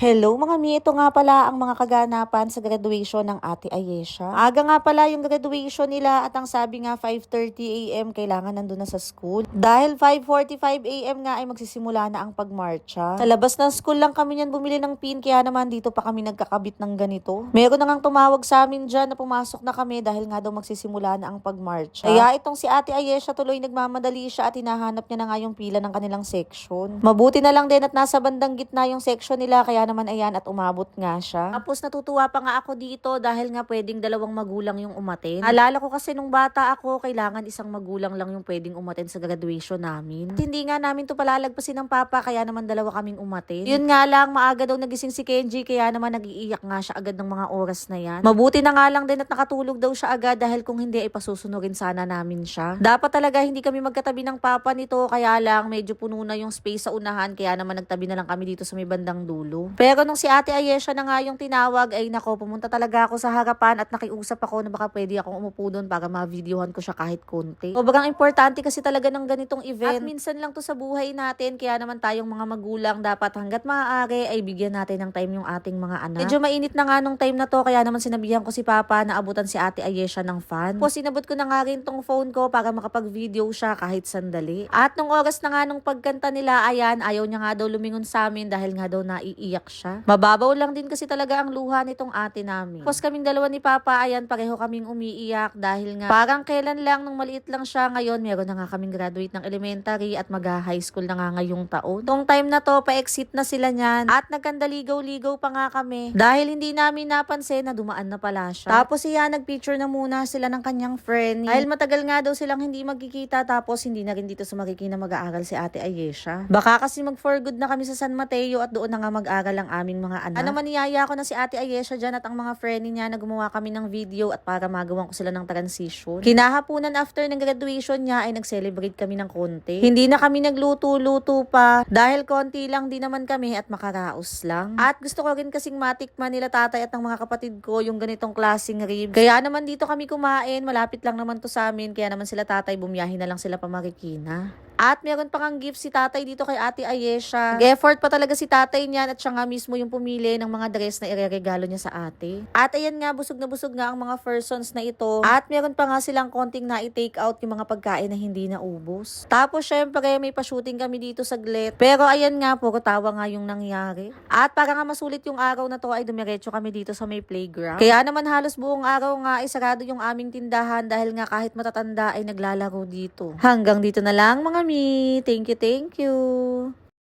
Hello mga mi, ito nga pala ang mga kaganapan sa graduation ng Ate Ayesha. Aga nga pala yung graduation nila at ang sabi nga 5.30 a.m. kailangan nandun na sa school. Dahil 5.45 a.m. nga ay magsisimula na ang pagmarcha. Sa labas ng school lang kami niyan bumili ng pin kaya naman dito pa kami nagkakabit ng ganito. Meron na ngang tumawag sa amin dyan na pumasok na kami dahil nga daw magsisimula na ang pagmarcha. Kaya itong si Ate Ayesha tuloy nagmamadali siya at hinahanap niya na nga yung pila ng kanilang section. Mabuti na lang din at nasa bandang gitna yung section nila kaya naman ayan at umabot nga siya. Tapos natutuwa pa nga ako dito dahil nga pwedeng dalawang magulang yung umatin. Alala ko kasi nung bata ako, kailangan isang magulang lang yung pwedeng umatin sa graduation namin. At hindi nga namin to palalagpasin ng papa kaya naman dalawa kaming umatin. Yun nga lang, maaga daw nagising si Kenji kaya naman nagiiyak nga siya agad ng mga oras na yan. Mabuti na nga lang din at nakatulog daw siya agad dahil kung hindi ay pasusunurin sana namin siya. Dapat talaga hindi kami magkatabi ng papa nito kaya lang medyo puno na yung space sa unahan kaya naman nagtabi na lang kami dito sa may bandang dulo. Pero nung si Ate Ayesha na nga yung tinawag ay nako pumunta talaga ako sa harapan at nakiusap ako na baka pwede akong umupo doon para ma-videohan ko siya kahit konti. Sobrang importante kasi talaga ng ganitong event. At minsan lang to sa buhay natin kaya naman tayong mga magulang dapat hanggat maaari ay bigyan natin ng time yung ating mga anak. Medyo mainit na nga nung time na to kaya naman sinabihan ko si Papa na abutan si Ate Ayesha ng fan. Tapos sinabot ko na nga rin tong phone ko para makapag-video siya kahit sandali. At nung oras na nga nung pagkanta nila, ayan, ayaw niya nga daw lumingon sa amin dahil nga daw naiiyak siya. Mababaw lang din kasi talaga ang luha nitong ate namin. Tapos kaming dalawa ni Papa, ayan, pareho kaming umiiyak dahil nga parang kailan lang nung maliit lang siya ngayon, meron na nga kaming graduate ng elementary at mag-high school na nga ngayong taon. Tong time na to, pa-exit na sila niyan at nagkandaligaw-ligaw pa nga kami dahil hindi namin napansin na dumaan na pala siya. Tapos siya, nagpicture na muna sila ng kanyang friend. Dahil matagal nga daw silang hindi magkikita tapos hindi na rin dito sa Marikina mag-aaral si Ate Ayesha. Baka kasi mag-for good na kami sa San Mateo at doon na nga mag-aral ang aming mga anak. Ano man niyaya ko na si Ate Ayesha dyan at ang mga friend niya na gumawa kami ng video at para magawan ko sila ng transition. Kinahapunan after ng graduation niya ay nag-celebrate kami ng konti. Hindi na kami nagluto-luto pa dahil konti lang din naman kami at makaraos lang. At gusto ko rin kasing matikman nila tatay at ng mga kapatid ko yung ganitong klaseng rib. Kaya naman dito kami kumain, malapit lang naman to sa amin kaya naman sila tatay bumiyahin na lang sila pa Marikina. At meron pa kang gift si tatay dito kay Ate Ayesha. Nag-effort pa talaga si tatay niyan at siya nga mismo yung pumili ng mga dress na ireregalo niya sa ate. At ayan nga, busog na busog nga ang mga persons na ito. At meron pa nga silang konting na i-take out yung mga pagkain na hindi naubos. Tapos syempre, may pa-shooting kami dito sa Glet. Pero ayan nga, puro tawa nga yung nangyari. At para nga masulit yung araw na to ay dumiretso kami dito sa may playground. Kaya naman halos buong araw nga ay sarado yung aming tindahan dahil nga kahit matatanda ay naglalaro dito. Hanggang dito na lang mga mi. Thank you, thank you.